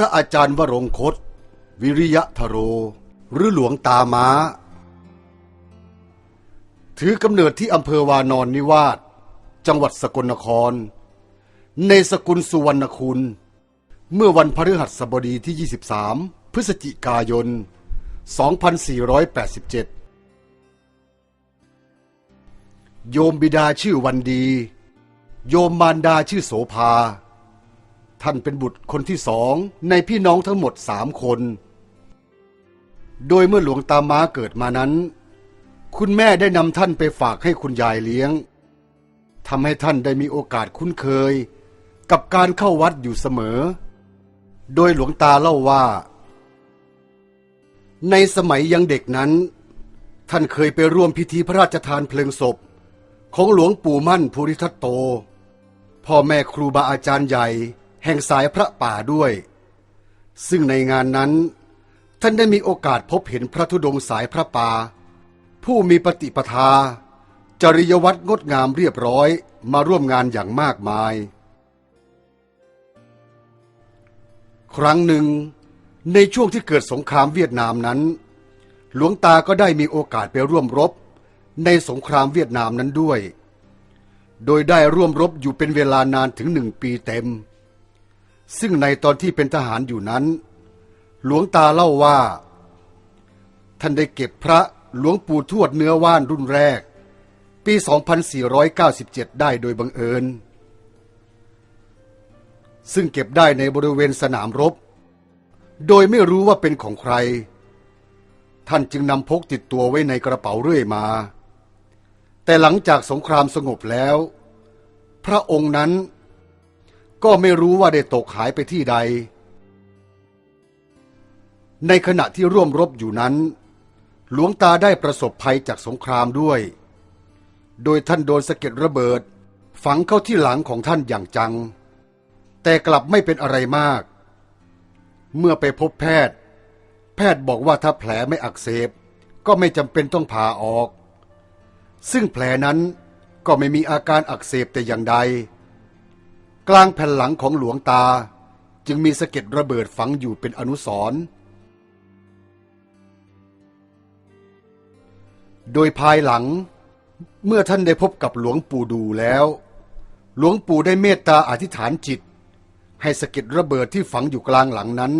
ระอาจารย์วรงคต วิริยะทโร หรือหลวงตาม้า ถือกำเนิดที่อำเภอวานอนนิวาสจังหวัดสกลนคร ในสกุลสุวรรณคุณ เมื่อวันพฤหัสบดีที่ 23 พฤศจิกายน 2487 โยมบิดาชื่อวันดี โยมมารดาชื่อโสภา ท่านเป็นบุตรคนที่สองในพี่น้องทั้งหมดสามคน โดยเมื่อหลวงตาม้าเกิดมานั้น คุณแม่ได้นำท่านไปฝากให้คุณยายเลี้ยงทำให้ท่านได้มีโอกาสคุ้นเคย กับการเข้าวัดอยู่เสมอ โดยหลวงตาเล่าว่า ในสมัยยังเด็กนั้น ท่านเคยไปร่วมพิธีพระราชทานเพลิงศพ ของหลวงปู่มั่นภูริทัตโต พ่อแม่ครูบาอาจารย์ใหญ่ แห่งสายพระป่าด้วย ซึ่งในงานนั้น ท่านได้มีโอกาสพบเห็นพระธุดงค์สายพระป่า ผู้มีปฏิปทา จริยวัตรงดงามเรียบร้อยมาร่วมงานอย่างมากมาย ครั้งหนึ่ง ในช่วงที่เกิดสงครามเวียดนามนั้น หลวงตาก็ได้มีโอกาสไปร่วมรบ ในสงครามเวียดนามนั้นด้วย โดยได้ร่วมรบอยู่เป็นเวลานานถึงหนึ่งปีเต็ม ซึ่งในตอนที่เป็นทหารอยู่นั้น หลวงตาเล่าว่า ท่านได้เก็บพระหลวงปู่ทวดเนื้อว่านรุ่นแรก ปี 2497 ได้โดยบังเอิญ ซึ่งเก็บได้ในบริเวณสนามรบ โดยไม่รู้ว่าเป็นของใคร ท่านจึงนำพกติดตัวไว้ในกระเป๋าเรื่อยมา แต่หลังจากสงครามสงบแล้ว พระองค์นั้น ก็ไม่รู้ว่าได้ตกหายไปที่ใด ในขณะที่ร่วมรบอยู่นั้น หลวงตาได้ประสบภัยจากสงครามด้วย โดยท่านโดนสะเก็ดระเบิด ฝังเข้าที่หลังของท่านอย่างจัง แต่กลับไม่เป็นอะไรมาก เมื่อไปพบแพทย์ แพทย์บอกว่าถ้าแผลไม่อักเสบ ก็ไม่จำเป็นต้องผ่าออก ซึ่งแผลนั้นก็ไม่มีอาการอักเสบแต่อย่างใด กลางแผ่นหลังของหลวงตาจึงมีสะเก็ดระเบิดฝังอยู่เป็นอนุสรณ์โดยภายหลังเมื่อท่านได้พบกับหลวงปู่ดูแล้ว หลวงปู่ได้เมตตาอธิษฐานจิต ให้สะเก็ดระเบิดที่ฝังอยู่กลางหลังนั้น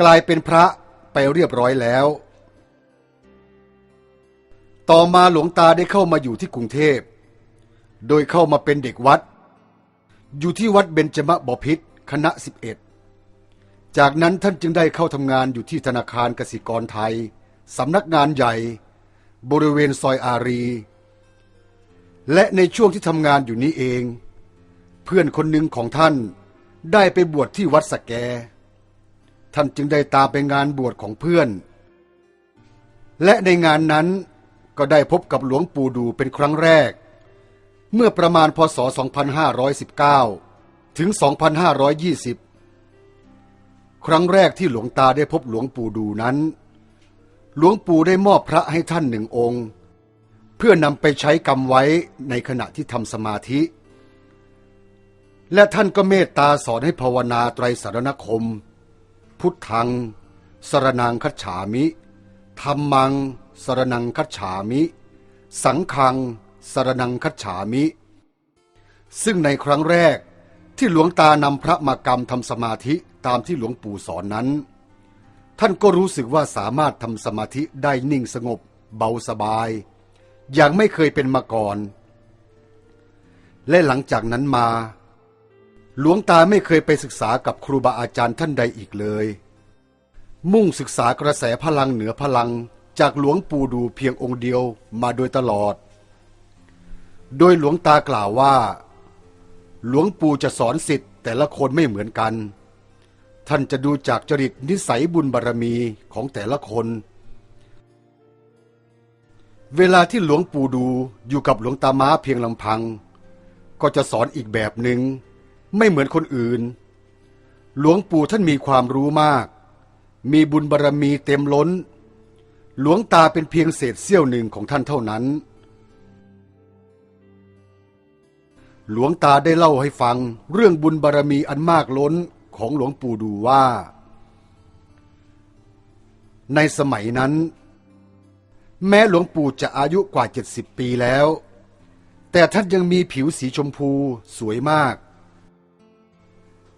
กลายเป็นพระไปเรียบร้อยแล้ว ต่อมาหลวงตาได้เข้ามาอยู่ที่กรุงเทพ โดยเข้ามาเป็นเด็กวัด อยู่ที่วัดเบญจมบพิตรคณะ 11 จากนั้นท่านจึงได้เข้าทำงานอยู่ที่ธนาคารกสิกรไทยสำนักงานใหญ่ บริเวณซอยอารี และในช่วงที่ทำงานอยู่นี้เอง เพื่อนคนหนึ่งของท่านได้ไปบวชที่วัดสแก ท่านจึงได้ตามไปงานบวชของเพื่อน และในงานนั้นก็ได้พบกับหลวงปู่ดูเป็นครั้งแรก เมื่อประมาณพศ 2519 ถึง 2520 ครั้งแรกที่หลวงตาได้พบหลวงปู่ดูนั้น หลวงปู่ได้มอบพระให้ท่านหนึ่งองค์ เพื่อนำไปใช้กรรมไว้ในขณะที่ทำสมาธิ และท่านก็เมตตาสอนให้ภาวนาไตรสารณคม พุทธัง สรนังคัจฉามิธรรมัง สรนังคัจฉามิ สังฆัง สรนังคัจฉามิ ซึ่งในครั้งแรกที่หลวงตานำพระมากรรมทำสมาธิตามที่หลวงปู่สอนนั้น ท่านก็รู้สึกว่าสามารถทำสมาธิได้นิ่งสงบ เบาสบาย อย่างไม่เคยเป็นมาก่อน และหลังจากนั้นมา หลวงตาไม่เคยไปศึกษากับครูบาอาจารย์ท่านใดอีกเลย มุ่งศึกษากระแสพลังเหนือพลังจากหลวงปู่ดูเพียงองค์เดียวมาโดยตลอด โดยหลวงตากล่าวว่า หลวงปู่จะสอนสิทธิ์แต่ละคนไม่เหมือนกัน ท่านจะดูจากจริตนิสัยบุญบารรมีของแต่ละคน เวลาที่หลวงปู่ดูอยู่กับหลวงตาม้าเพียงลำพัง ก็จะสอนอีกแบบหนึง่งไม่เหมือนคนอื่น หลวงปู่ท่านมีความรู้มาก มีบุญบารรมีเต็มล้น หลวงตาเป็นเพียงเศษเสี้ยวหนึ่งของท่านเท่านั้น หลวงตาได้เล่าให้ฟังเรื่องบุญบารรมีอันมากล้นของหลวงปู่ดูว่า ในสมัยนั้น แม้หลวงปู่จะอายุกว่า 70 ปีแล้ว แต่ท่านยังมีผิวสีชมพูสวยมาก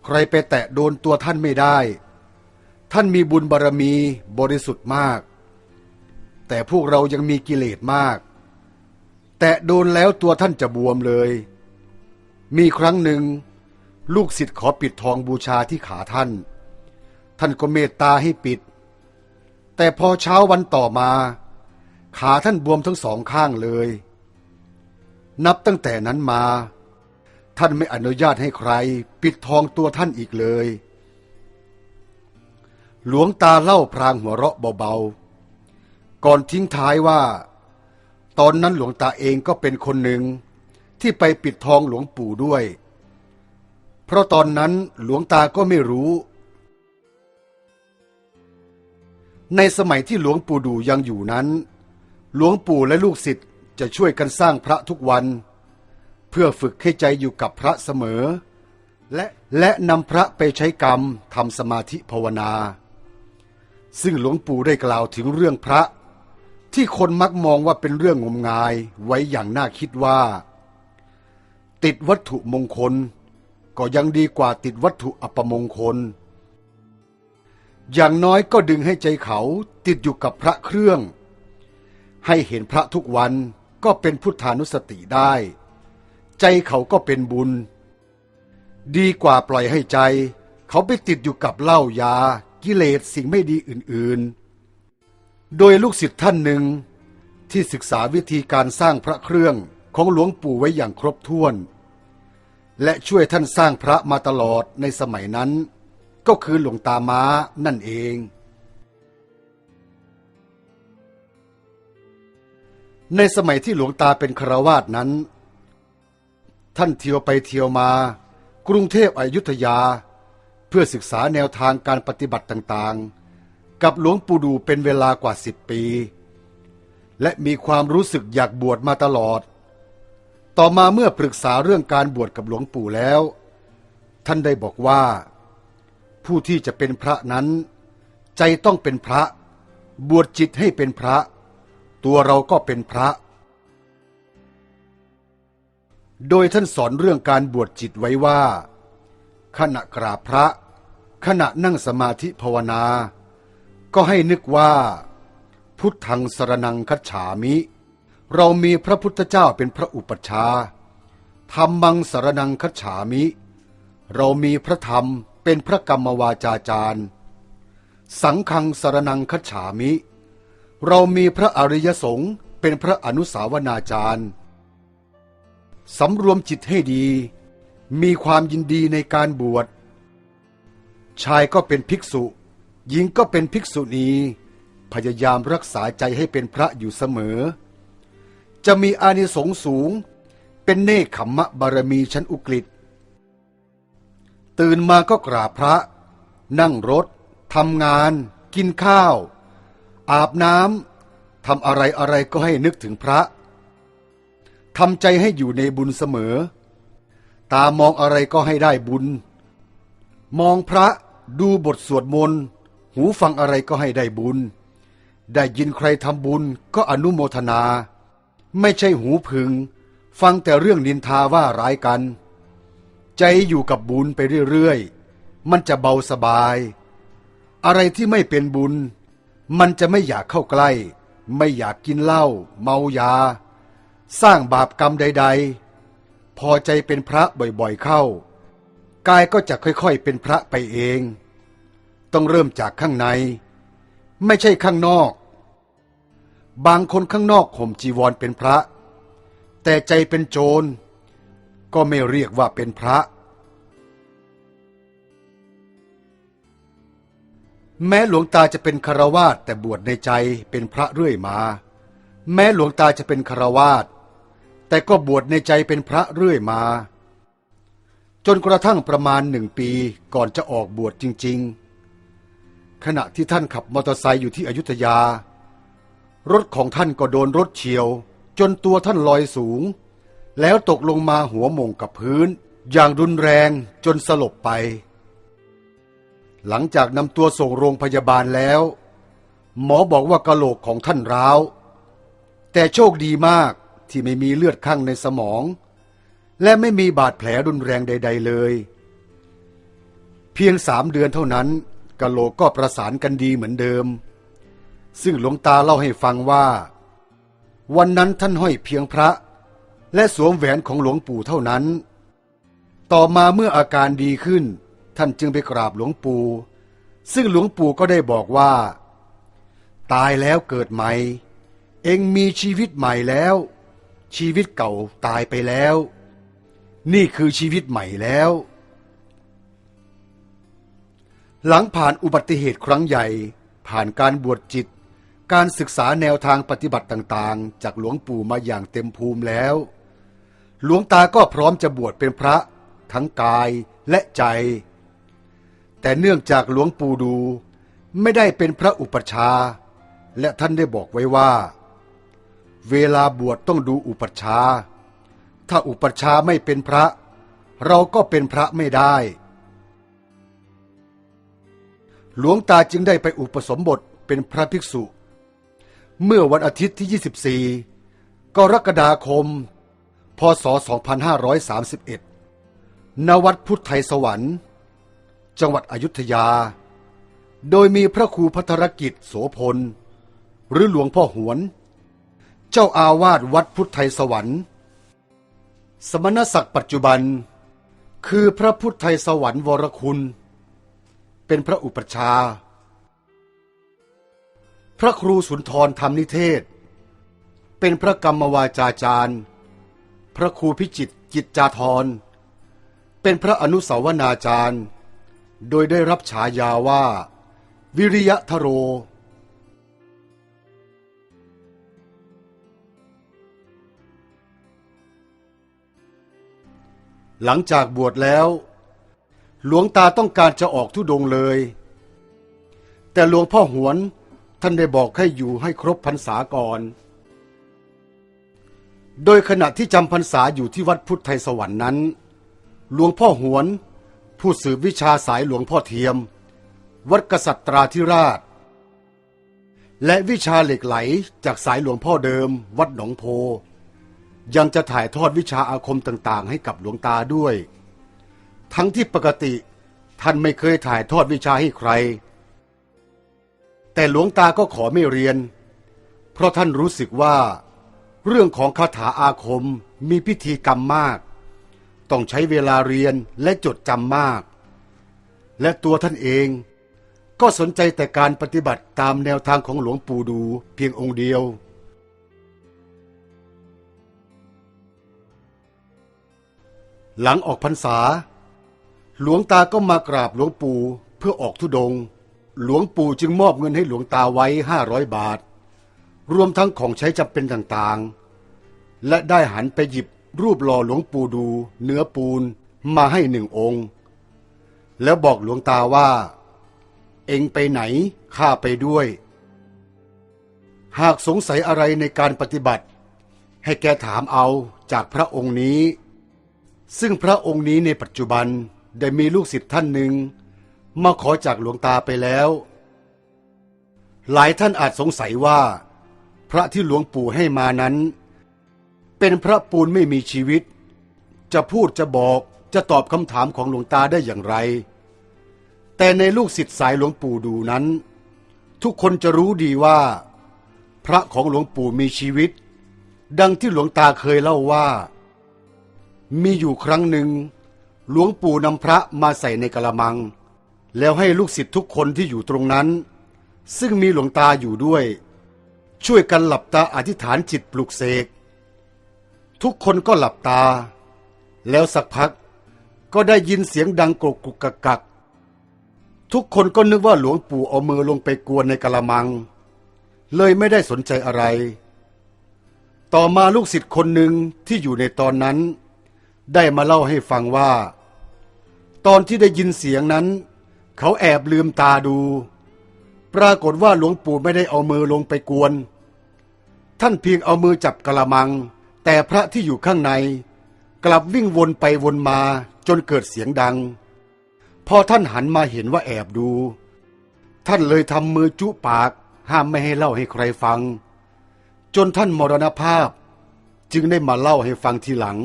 ใครไปแตะโดนตัวท่านไม่ได้ ท่านมีบุญบารรมีบริสุทธิ์มาก แต่พวกเรายังมีกิเลสมาก แตะโดนแล้วตัวท่านจะบวมเลย มีครั้งหนึ่ง ลูกศิษย์ขอปิดทองบูชาที่ขาท่าน ท่านก็เมตตาให้ปิด แต่พอเช้าวันต่อมา ขาท่านบวมทั้งสองข้างเลย นับตั้งแต่นั้นมา ท่านไม่อนุญาตให้ใคร ปิดทองตัวท่านอีกเลย หลวงตาเล่าพรางหัวเราะเบาๆ ก่อนทิ้งท้ายว่า ตอนนั้นหลวงตาเองก็เป็นคนหนึ่ง ที่ไปปิดทองหลวงปู่ด้วย เพราะตอนนั้นหลวงตาก็ไม่รู้ ในสมัยที่หลวงปู่ดูยังอยู่นั้น หลวงปู่และลูกศิษย์จะช่วยกันสร้างพระทุกวัน เพื่อฝึกให้ใจอยู่กับพระเสมอ และและนำพระไปใช้กรรมทำสมาธิภาวนา ซึ่งหลวงปู่ได้กล่าวถึงเรื่องพระที่คนมักมองว่าเป็นเรื่องงมงายไว้อย่างน่าคิดว่า ติดวัตถุมงคล ก็ยังดีกว่าติดวัตถุอัปมงคล อย่างน้อยก็ดึงให้ใจเขาติดอยู่กับพระเครื่อง ให้เห็นพระทุกวันก็เป็นพุทธานุสติได้ ใจเขาก็เป็นบุญ ดีกว่าปล่อยให้ใจ เขาไปติดอยู่กับเหล้ายา กิเลสสิ่งไม่ดีอื่นๆ โดยลูกศิษย์ท่านหนึ่งที่ศึกษาวิธีการสร้างพระเครื่อง ของหลวงปู่ไว้อย่างครบถ้วน และช่วยท่านสร้างพระมาตลอดในสมัยนั้น ก็คือหลวงตาม้านั่นเอง ในสมัยที่หลวงตาเป็นคราวาสนั้น ท่านเที่ยวไปเที่ยวมา กรุงเทพอยุธยา เพื่อศึกษาแนวทางการปฏิบัติต่างๆ กับหลวงปู่ดูเป็นเวลากว่าสิบปีและมีความรู้สึกอยากบวชมาตลอด ต่อมาเมื่อปรึกษาเรื่องการบวชกับหลวงปู่แล้ว ท่านได้บอกว่า ผู้ที่จะเป็นพระนั้น ใจต้องเป็นพระ บวชจิตให้เป็นพระ ตัวเราก็เป็นพระ โดยท่านสอนเรื่องการบวชจิตไว้ว่า ขณะกราบพระ ขณะนั่งสมาธิภาวนา ก็ให้นึกว่า พุทธังสรนังคัจฉามิ เรามีพระพุทธเจ้าเป็นพระอุปัชฌาย์ธรรมังสารนังคัจฉามิ เรามีพระธรรมเป็นพระกรรมวาจาจารย์ สังฆังสารนังคัจฉามิ เรามีพระอริยสงฆ์เป็นพระอนุสาวนาจารย์ สำรวมจิตให้ดี มีความยินดีในการบวช ชายก็เป็นภิกษุ หญิงก็เป็นภิกษุณี พยายามรักษาใจให้เป็นพระอยู่เสมอ จะมีอานิสงส์สูง เป็นเนคขมมะบารมีชั้นอุกฤษตื่นมาก็กราบพระ นั่งรถทำงาน กินข้าว อาบน้ำทำอะไรอะไรก็ให้นึกถึงพระทำใจให้อยู่ในบุญเสมอ ตามองอะไรก็ให้ได้บุญ มองพระดูบทสวดมนต์หูฟังอะไรก็ให้ได้บุญ ได้ยินใครทำบุญก็อนุโมทนา ไม่ใช่หูพึง ฟังแต่เรื่องนินทาว่าร้ายกัน ใจอยู่กับบุญไปเรื่อยๆ มันจะเบาสบาย อะไรที่ไม่เป็นบุญ มันจะไม่อยากเข้าใกล้ ไม่อยากกินเหล้าเมายา สร้างบาปกรรมใด ๆ พอใจเป็นพระบ่อยๆเข้า กายก็จะค่อยๆเป็นพระไปเอง ต้องเริ่มจากข้างใน ไม่ใช่ข้างนอก บางคนข้างนอกข่มจีวรเป็นพระ แต่ใจเป็นโจร ก็ไม่เรียกว่าเป็นพระ แม้หลวงตาจะเป็นคารวาสแต่บวชในใจเป็นพระเรื่อยมา แม้หลวงตาจะเป็นคารวาสแต่ก็บวชในใจเป็นพระเรื่อยมา จนกระทั่งประมาณหนึ่งปีก่อนจะออกบวชจริง ๆ ขณะที่ท่านขับมอเตอร์ไซค์อยู่ที่อยุธยา รถของท่านก็โดนรถเฉียว จนตัวท่านลอยสูง แล้วตกลงมาหัวหม่งกับพื้น อย่างรุนแรงจนสลบไป หลังจากนำตัวส่งโรงพยาบาลแล้ว หมอบอกว่ากะโหลกของท่านร้าว แต่โชคดีมากที่ไม่มีเลือดข้างในสมอง และไม่มีบาดแผลรุนแรงใด ๆ เลย เพียงสามเดือนเท่านั้นกะโหลกก็ประสานกันดีเหมือนเดิม ซึ่งหลวงตาเล่าให้ฟังว่า วันนั้นท่านห้อยเพียงพระ และสวมแหวนของหลวงปู่เท่านั้น ต่อมาเมื่ออาการดีขึ้น ท่านจึงไปกราบหลวงปู่ ซึ่งหลวงปู่ก็ได้บอกว่า ตายแล้วเกิดใหม่ เองมีชีวิตใหม่แล้ว ชีวิตเก่าตายไปแล้ว นี่คือชีวิตใหม่แล้ว หลังผ่านอุบัติเหตุครั้งใหญ่ผ่านการบวชจิต การศึกษาแนวทางปฏิบัติต่างๆ จากหลวงปู่มาอย่างเต็มภูมิแล้ว หลวงตาก็พร้อมจะบวชเป็นพระทั้งกายและใจ แต่เนื่องจากหลวงปู่ดูไม่ได้เป็นพระอุปชา และท่านได้บอกไว้ว่า เวลาบวชต้องดูอุปชา ถ้าอุปชาไม่เป็นพระ เราก็เป็นพระไม่ได้ หลวงตาจึงได้ไปอุปสมบทเป็นพระภิกษุ เมื่อวันอาทิตย์ที่ 24 กรกฎาคม พศ 2531 ณ วัดพุทธไทยสวรรค์ จังหวัดอยุธยา โดยมีพระครูพัทรกิจโสพล หรือหลวงพ่อหวน เจ้าอาวาสวัดพุทธไทยสวรรค์ สมณศักดิ์ปัจจุบัน คือพระพุทธไทยสวรรค์วรคุณ เป็นพระอุปชา พระครูสุนทรธรรมนิเทศ เป็นพระกรรมวาจาจารย์ พระครูพิจิตรกิจจาธร เป็นพระอนุสาวนาจารย์ โดยได้รับฉายาว่า วิริยะทโร หลังจากบวชแล้ว หลวงตาต้องการจะออกทุดงเลย แต่หลวงพ่อหวน ท่านได้บอกให้อยู่ให้ครบพรรษาก่อน โดยขณะที่จำพรรษาอยู่ที่วัดพุทธไทยสวรรค์นั้น หลวงพ่อหวน ผู้สืบวิชาสายหลวงพ่อเทียม วัดกษัตราธิราช และวิชาเหล็กไหลจากสายหลวงพ่อเดิม วัดหนองโพ ยังจะถ่ายทอดวิชาอาคมต่างๆ ให้กับหลวงตาด้วย ทั้งที่ปกติท่านไม่เคยถ่ายทอดวิชาให้ใคร แต่หลวงตาก็ขอไม่เรียน เพราะท่านรู้สึกว่า เรื่องของคาถาอาคมมีพิธีกรรมมาก ต้องใช้เวลาเรียนและจดจำมาก และตัวท่านเองก็สนใจแต่การปฏิบัติตามแนวทางของหลวงปู่ดูเพียงองค์เดียว หลังออกพรรษา หลวงตาก็มากราบหลวงปู่เพื่อออกธุดง หลวงปู่จึงมอบเงินให้หลวงตาไว้ห้าร้อยบาท รวมทั้งของใช้จำเป็นต่างๆ และได้หันไปหยิบรูปหล่อหลวงปู่ดูเนื้อปูนมาให้หนึ่งองค์ แล้วบอกหลวงตาว่า เองไปไหนข้าไปด้วย หากสงสัยอะไรในการปฏิบัติ ให้แกถามเอาจากพระองค์นี้ ซึ่งพระองค์นี้ในปัจจุบันได้มีลูกศิษย์ท่านหนึ่ง มาขอจากหลวงตาไปแล้ว หลายท่านอาจสงสัยว่า พระที่หลวงปู่ให้มานั้น เป็นพระปูนไม่มีชีวิต จะพูดจะบอกจะตอบคำถามของหลวงตาได้อย่างไร แต่ในลูกศิษย์สายหลวงปู่ดูนั้น ทุกคนจะรู้ดีว่า พระของหลวงปู่มีชีวิต ดังที่หลวงตาเคยเล่าว่า มีอยู่ครั้งหนึ่งหลวงปู่นำพระมาใส่ในกระมัง แล้วให้ลูกศิษย์ทุกคนที่อยู่ตรงนั้น ซึ่งมีหลวงตาอยู่ด้วย ช่วยกันหลับตาอธิษฐานจิตปลุกเสก ทุกคนก็หลับตา แล้วสักพักก็ได้ยินเสียงดังกรุกกรุกกักกัก ทุกคนก็นึกว่าหลวงปู่เอามือลงไปกวนในกระมัง เลยไม่ได้สนใจอะไร ต่อมาลูกศิษย์คนหนึ่งที่อยู่ในตอนนั้น ได้มาเล่าให้ฟังว่า ตอนที่ได้ยินเสียงนั้น เขาแอบลืมตาดู ปรากฏว่าหลวงปู่ไม่ได้เอามือลงไปกวน ท่านเพียงเอามือจับกระมัง แต่พระที่อยู่ข้างใน กลับวิ่งวนไปวนมาจนเกิดเสียงดังพพอท่านหันมาเห็นว่าแอบดู ท่านเลยทำมือจุปาก ห้ามไม่ให้เล่าให้ใครฟัง จนท่านมรณภาพ จึงได้มาเล่าให้ฟังทีหลัง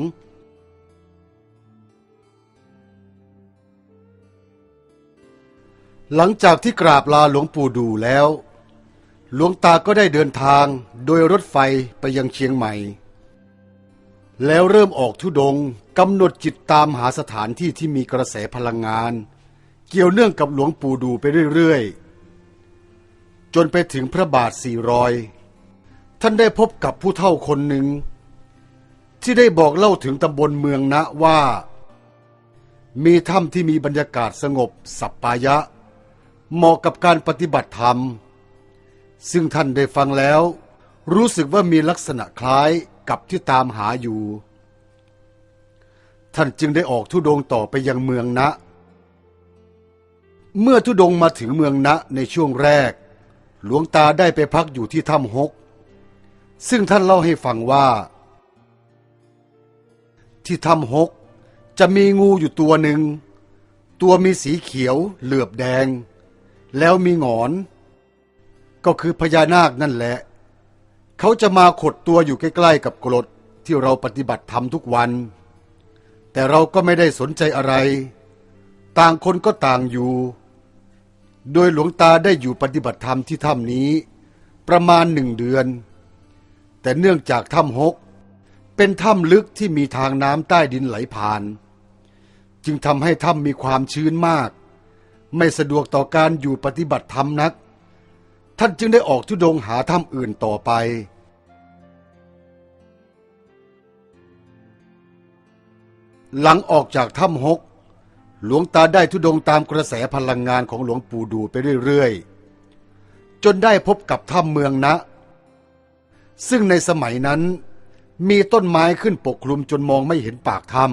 หลังจากที่กราบลาหลวงปู่ดูแล้ว หลวงตาก็ได้เดินทางโดยรถไฟไปยังเชียงใหม่ แล้วเริ่มออกทุดงกำหนดจิตตามหาสถานที่ที่มีกระแสพลังงาน เกี่ยวเนื่องกับหลวงปู่ดูไปเรื่อยๆ จนไปถึงพระบาทสี่รอย ท่านได้พบกับผู้เฒ่าคนหนึ่ง ที่ได้บอกเล่าถึงตำบลเมืองนะว่า มีถ้ำที่มีบรรยากาศสงบสัปปายะ เหมาะกับการปฏิบัติธรรม ซึ่งท่านได้ฟังแล้ว รู้สึกว่ามีลักษณะคล้ายกับที่ตามหาอยู่ ท่านจึงได้ออกทุดงต่อไปยังเมืองนะ เมื่อทุดงมาถึงเมืองนะในช่วงแรก หลวงตาได้ไปพักอยู่ที่ถ้ำฮกซึ่งท่านเล่าให้ฟังว่า ที่ถ้ำฮกจะมีงูอยู่ตัวหนึ่ง ตัวมีสีเขียวเหลือบแดง แล้วมีหงอน ก็คือพญานาคนั่นแหละ เขาจะมาขดตัวอยู่ใกล้ๆกับกรดที่เราปฏิบัติธรรมทุกวัน แต่เราก็ไม่ได้สนใจอะไร ต่างคนก็ต่างอยู่ โดยหลวงตาได้อยู่ปฏิบัติธรรมที่ถ้ำนี้ ประมาณหนึ่งเดือน แต่เนื่องจากถ้ำฮกเป็นถ้ำลึกที่มีทางน้ำใต้ดินไหลผ่าน จึงทำให้ถ้ำมีความชื้นมาก ไม่สะดวกต่อการอยู่ปฏิบัติธรรมนัก ท่านจึงได้ออกทุดงหาถ้ำอื่นต่อไป หลังออกจากถ้ำฮกหลวงตาได้ทุดงตามกระแสพลังงานของหลวงปู่ดูไปเรื่อยๆ จนได้พบกับถ้ำเมืองนะ ซึ่งในสมัยนั้นมีต้นไม้ขึ้นปกคลุมจนมองไม่เห็นปากถ้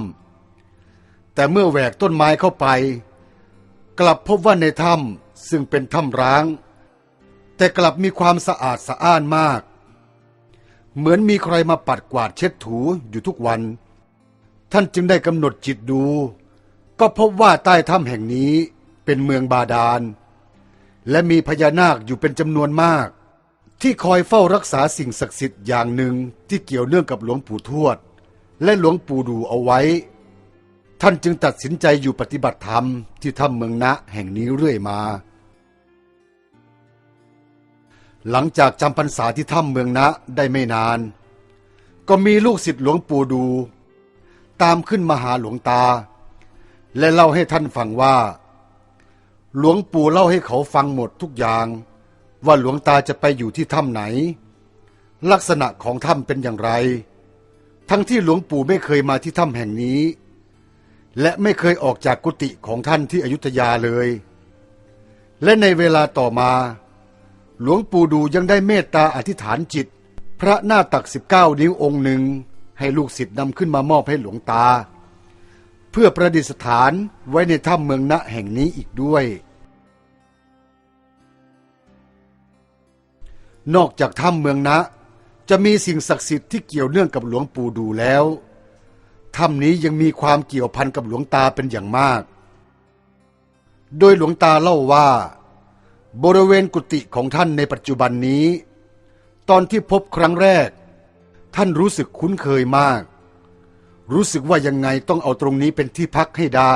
ำแต่เมื่อแหวกต้นไม้เข้าไป กลับพบว่าในถ้ำซึ่งเป็นถ้ำร้าง แต่กลับมีความสะอาดสะอ้านมาก เหมือนมีใครมาปัดกวาดเช็ดถูอยู่ทุกวัน ท่านจึงได้กำหนดจิตดู ก็พบว่าใต้ถ้ำแห่งนี้เป็นเมืองบาดาล และมีพญานาคอยู่เป็นจำนวนมาก ที่คอยเฝ้ารักษาสิ่งศักดิ์สิทธิ์อย่างหนึ่งที่เกี่ยวเนื่องกับหลวงปู่ทวด และหลวงปู่ดูเอาไว้ ท่านจึงตัดสินใจอยู่ปฏิบัติธรรมที่ถ้ำเมืองนะแห่งนี้เรื่อยมา หลังจากจำพรรษาที่ถ้ำเมืองนะได้ไม่นาน ก็มีลูกศิษย์หลวงปู่ดู ตามขึ้นมาหาหลวงตา และเล่าให้ท่านฟังว่า หลวงปู่เล่าให้เขาฟังหมดทุกอย่าง ว่าหลวงตาจะไปอยู่ที่ถ้ำไหน ลักษณะของถ้ำเป็นอย่างไร ทั้งที่หลวงปู่ไม่เคยมาที่ถ้ำแห่งนี้ และไม่เคยออกจากกุฏิของท่านที่อยุธยาเลย และในเวลาต่อมา หลวงปู่ดูยังได้เมตตาอธิษฐานจิต พระหน้าตักสิบเก้านิ้วองค์หนึ่ง ให้ลูกศิษย์นำขึ้นมามอบให้หลวงตา เพื่อประดิษฐานไว้ในถ้ำเมืองณแห่งนี้อีกด้วย นอกจากถ้ำเมืองนะจะมีสิ่งศักดิ์สิทธิ์ที่เกี่ยวเนื่องกับหลวงปู่ดูแล้ว ถ้ำนี้ยังมีความเกี่ยวพันกับหลวงตาเป็นอย่างมาก โดยหลวงตาเล่าว่า บริเวณกุฏิของท่านในปัจจุบันนี้ ตอนที่พบครั้งแรก ท่านรู้สึกคุ้นเคยมาก รู้สึกว่ายังไงต้องเอาตรงนี้เป็นที่พักให้ได้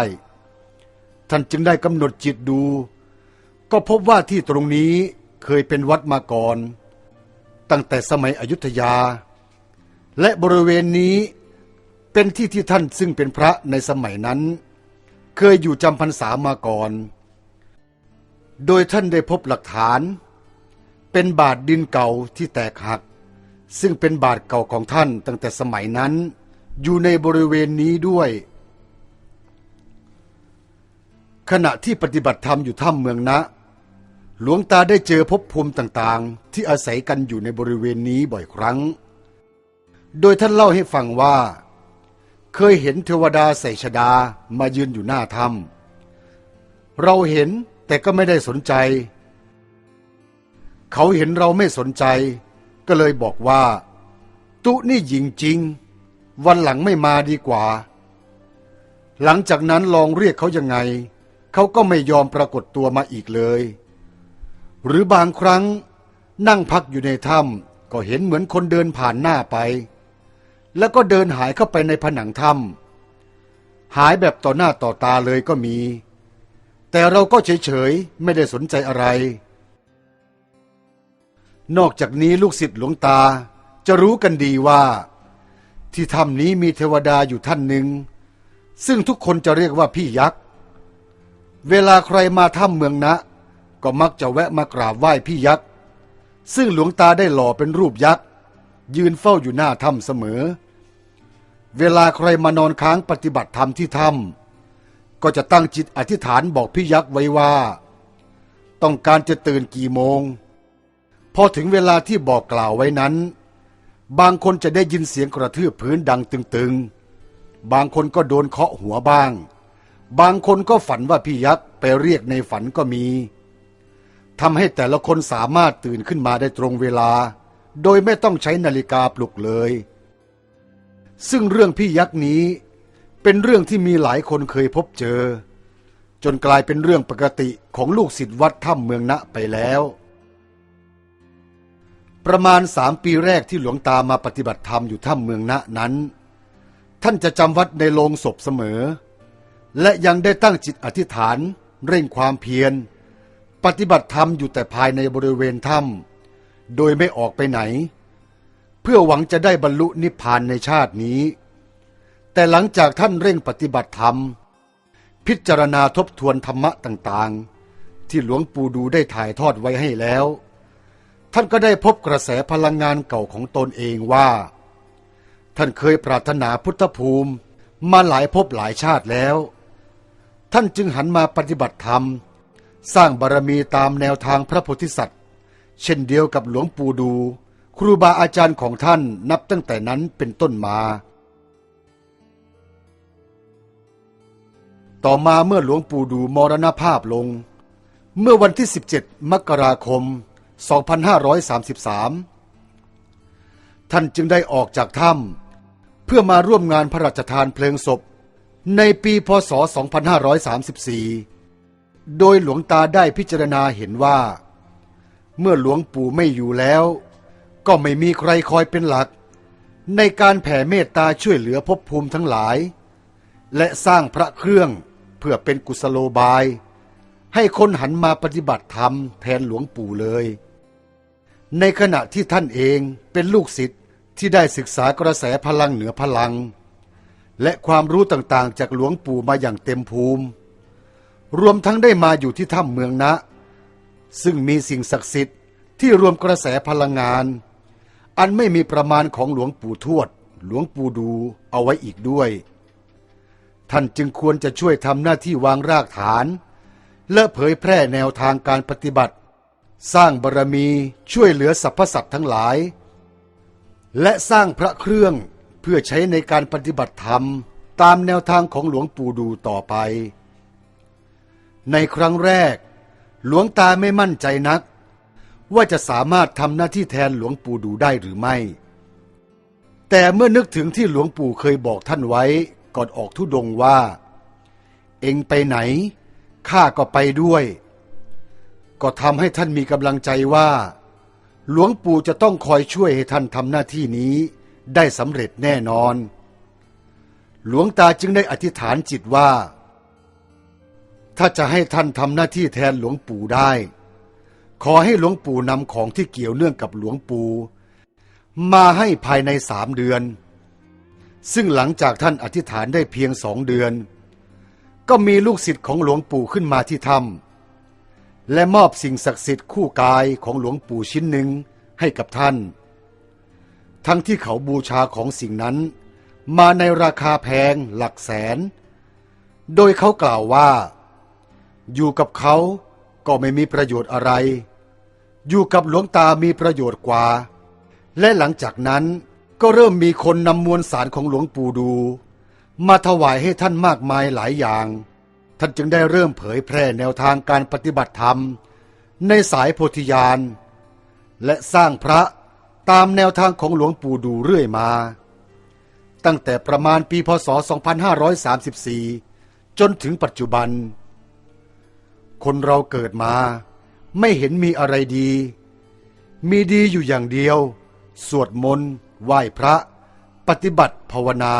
ท่านจึงได้กำหนดจิตดู ก็พบว่าที่ตรงนี้เคยเป็นวัดมาก่อน ตั้งแต่สมัยอยุธยา และบริเวณนี้ เป็นที่ที่ท่านซึ่งเป็นพระในสมัยนั้น เคยอยู่จำพรรษามาก่อน โดยท่านได้พบหลักฐาน เป็นบาทดินเก่าที่แตกหัก ซึ่งเป็นบาทเก่าของท่านตั้งแต่สมัยนั้น อยู่ในบริเวณนี้ด้วย ขณะที่ปฏิบัติธรรมอยู่ถ้ำเมืองนะ หลวงตาได้เจอภพภูมิต่างๆ ที่อาศัยกันอยู่ในบริเวณนี้บ่อยครั้ง โดยท่านเล่าให้ฟังว่า เคยเห็นเทวดาใส่ชดามายืนอยู่หน้าถ้ำเราเห็นแต่ก็ไม่ได้สนใจ เขาเห็นเราไม่สนใจ ก็เลยบอกว่า ตุนี่หญิงจริง วันหลังไม่มาดีกว่า หลังจากนั้นลองเรียกเขายังไง เขาก็ไม่ยอมปรากฏตัวมาอีกเลย หรือบางครั้งนั่งพักอยู่ในถ้ำก็เห็นเหมือนคนเดินผ่านหน้าไป แล้วก็เดินหายเข้าไปในผนังถ้ำหายแบบต่อหน้าต่อตาเลยก็มี แต่เราก็เฉยๆ ไม่ได้สนใจอะไร นอกจากนี้ลูกศิษย์หลวงตาจะรู้กันดีว่า ที่ถ้ำนี้มีเทวดาอยู่ท่านหนึ่ง ซึ่งทุกคนจะเรียกว่าพี่ยักษ์ เวลาใครมาถ้ำเมืองนะ ก็มักจะแวะมากราบไหว้พี่ยักษ์ ซึ่งหลวงตาได้หล่อเป็นรูปยักษ์ยืนเฝ้าอยู่หน้าถ้ำเสมอ เวลาใครมานอนค้างปฏิบัติธรรมที่ถ้ำก็จะตั้งจิตอธิษฐานบอกพี่ยักษ์ไว้ว่า ต้องการจะตื่นกี่โมง พอถึงเวลาที่บอกกล่าวไว้นั้น บางคนจะได้ยินเสียงกระทืบพื้นดังตึงๆ บางคนก็โดนเคาะหัวบ้าง บางคนก็ฝันว่าพี่ยักษ์ไปเรียกในฝันก็มีทำให้แต่ละคนสามารถตื่นขึ้นมาได้ตรงเวลา โดยไม่ต้องใช้นาฬิกาปลุกเลย ซึ่งเรื่องพี่ยักษ์นี้ เป็นเรื่องที่มีหลายคนเคยพบเจอ จนกลายเป็นเรื่องปกติของลูกศิษย์วัดถ้ำเมืองณไปแล้ว ประมาณสามปีแรกที่หลวงตามาปฏิบัติธรรมอยู่ถ้ำเมืองณนั้น ท่านจะจำวัดในโรงศพเสมอ และยังได้ตั้งจิตอธิษฐาน เร่งความเพียร ปฏิบัติธรรมอยู่แต่ภายในบริเวณถ้ำโดยไม่ออกไปไหน เพื่อหวังจะได้บรรลุนิพพานในชาตินี้ แต่หลังจากท่านเร่งปฏิบัติธรรม พิจารณาทบทวนธรรมะต่างๆ ที่หลวงปู่ดูได้ถ่ายทอดไว้ให้แล้ว ท่านก็ได้พบกระแสพลังงานเก่าของตนเองว่า ท่านเคยปรารถนาพุทธภูมิมาหลายภพหลายชาติแล้ว ท่านจึงหันมาปฏิบัติธรรม สร้างบารมีตามแนวทางพระโพธิสัตว์ เช่นเดียวกับหลวงปู่ดู ครูบาอาจารย์ของท่านนับตั้งแต่นั้นเป็นต้นมา ต่อมาเมื่อหลวงปู่ดูมรณภาพลง เมื่อวันที่ 17 มกราคม 2533 ท่านจึงได้ออกจากถ้ำเพื่อมาร่วมงานพระราชทานเพลิงศพ ในปีพศ 2534 โดยหลวงตาได้พิจารณาเห็นว่า เมื่อหลวงปู่ไม่อยู่แล้ว ก็ไม่มีใครคอยเป็นหลัก ในการแผ่เมตตาช่วยเหลือภพภูมิทั้งหลาย และสร้างพระเครื่องเพื่อเป็นกุศโลบาย ให้คนหันมาปฏิบัติธรรมแทนหลวงปู่เลย ในขณะที่ท่านเองเป็นลูกศิษย์ที่ได้ศึกษากระแสพลังเหนือพลัง และความรู้ต่างๆ จากหลวงปู่มาอย่างเต็มภูมิ รวมทั้งได้มาอยู่ที่ถ้ำเมืองนะ ซึ่งมีสิ่งศักดิ์สิทธิ์ที่รวมกระแสพลังงาน อันไม่มีประมาณของหลวงปู่ทวด หลวงปู่ดูเอาไว้อีกด้วย ท่านจึงควรจะช่วยทำหน้าที่วางรากฐาน และเผยแพร่แนวทางการปฏิบัติ สร้างบารมีช่วยเหลือสรรพสัตว์ทั้งหลาย และสร้างพระเครื่องเพื่อใช้ในการปฏิบัติธรรม ตามแนวทางของหลวงปู่ดูต่อไป ในครั้งแรก หลวงตาไม่มั่นใจนัก ว่าจะสามารถทำหน้าที่แทนหลวงปู่ดูได้หรือไม่ แต่เมื่อนึกถึงที่หลวงปู่เคยบอกท่านไว้ก่อนออกทุดงว่า เองไปไหน ข้าก็ไปด้วย ก็ทำให้ท่านมีกำลังใจว่า หลวงปู่จะต้องคอยช่วยให้ท่านทำหน้าที่นี้ได้สำเร็จแน่นอน หลวงตาจึงได้อธิษฐานจิตว่า ถ้าจะให้ท่านทำหน้าที่แทนหลวงปู่ได้ ขอให้หลวงปู่นำของที่เกี่ยวเนื่องกับหลวงปู่มาให้ภายในสามเดือน ซึ่งหลังจากท่านอธิษฐานได้เพียงสองเดือน ก็มีลูกศิษย์ของหลวงปู่ขึ้นมาที่ถ้ำและมอบสิ่งศักดิ์สิทธิ์คู่กายของหลวงปู่ชิ้นหนึ่งให้กับท่าน ทั้งที่เขาบูชาของสิ่งนั้นมาในราคาแพงหลักแสน โดยเขากล่าวว่า อยู่กับเขาก็ไม่มีประโยชน์อะไร อยู่กับหลวงตามีประโยชน์กว่า และหลังจากนั้นก็เริ่มมีคนนำมวลสารของหลวงปู่ดู มาถวายให้ท่านมากมายหลายอย่าง ท่านจึงได้เริ่มเผยแพร่แนวทางการปฏิบัติธรรม ในสายโพธิญาณ และสร้างพระตามแนวทางของหลวงปู่ดูเรื่อยมา ตั้งแต่ประมาณปีพศ 2534 จนถึงปัจจุบัน คนเราเกิดมา ไม่เห็นมีอะไรดี มีดีอยู่อย่างเดียว สวดมนต์ไหว้พระ ปฏิบัติภาวนา